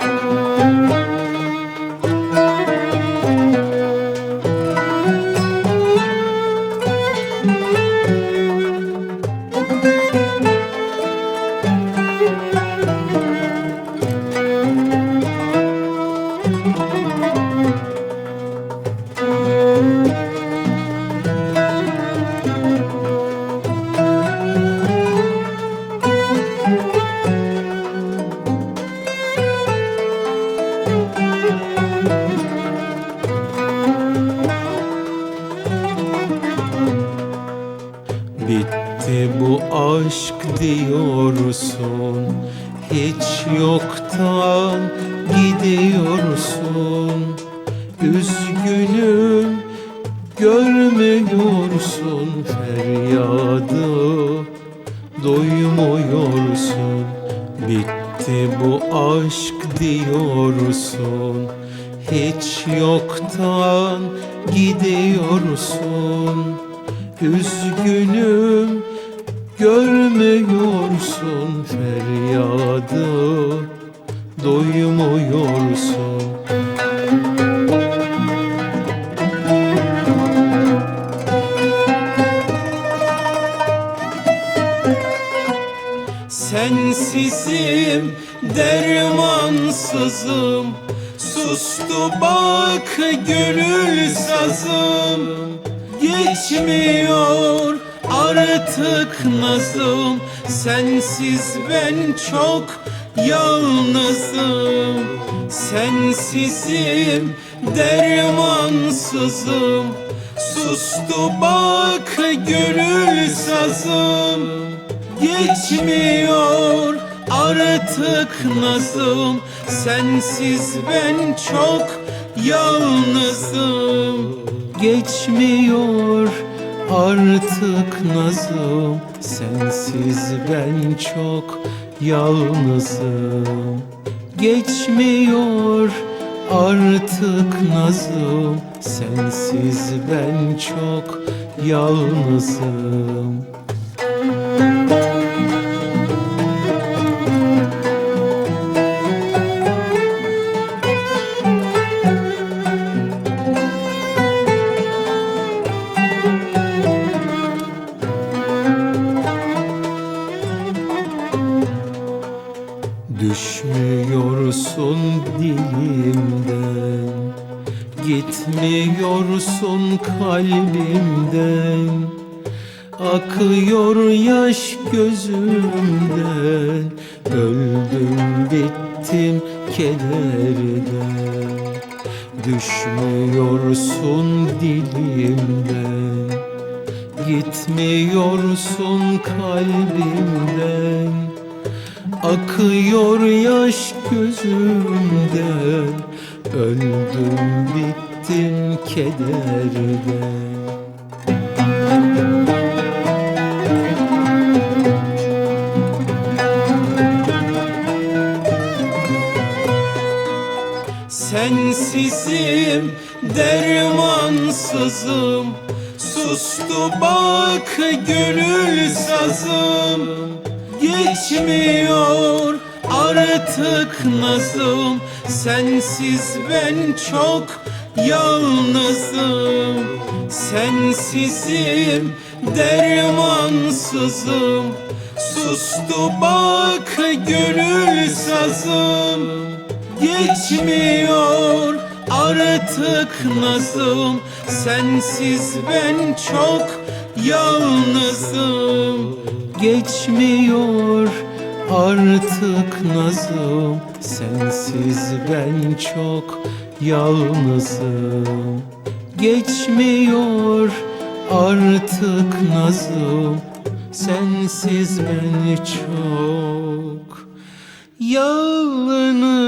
Bitti aşk diyorsun. Hiç yoktan gidiyorsun. Üzgünüm görmüyorsun. Feryadı doymuyorsun Bitti bu aşk diyorsun. Hiç yoktan gidiyorsun. Üzgünüm görmüyorsun feryadı doymuyorsun. Sensizim dermansızım Sustu bak gönül sazım Geçmiyor artık nazım Sensiz ben çok yalnızım. Sensizim dermansızım. Sustu bak gönül sazım. Geçmiyor artık nazım Sensiz ben çok yalnızım. Geçmiyor artık nazım Sensiz ben çok yalnızım. Geçmiyor artık nazım Sensiz ben çok yalnızım Düşmüyorsun dilimden Gitmiyorsun kalbimden. Akıyor yaş gözümden Öldüm bittim kederden. Düşmüyorsun dilimden Gitmiyorsun kalbimden Akıyor yaş gözümden Öldüm bittim kederden Sensizim dermansızım. Sustu bak gönül sazım Geçmiyor. Artık nazım Sensiz ben çok yalnızım. Sensizim dermansızım. Sustu bak gönül sazım. Geçmiyor. Artık nazım Sensiz ben çok yalnızım Geçmiyor artık nazım. Sensiz ben çok yalnızım. Geçmiyor artık nazım. Sensiz ben çok yalnızım.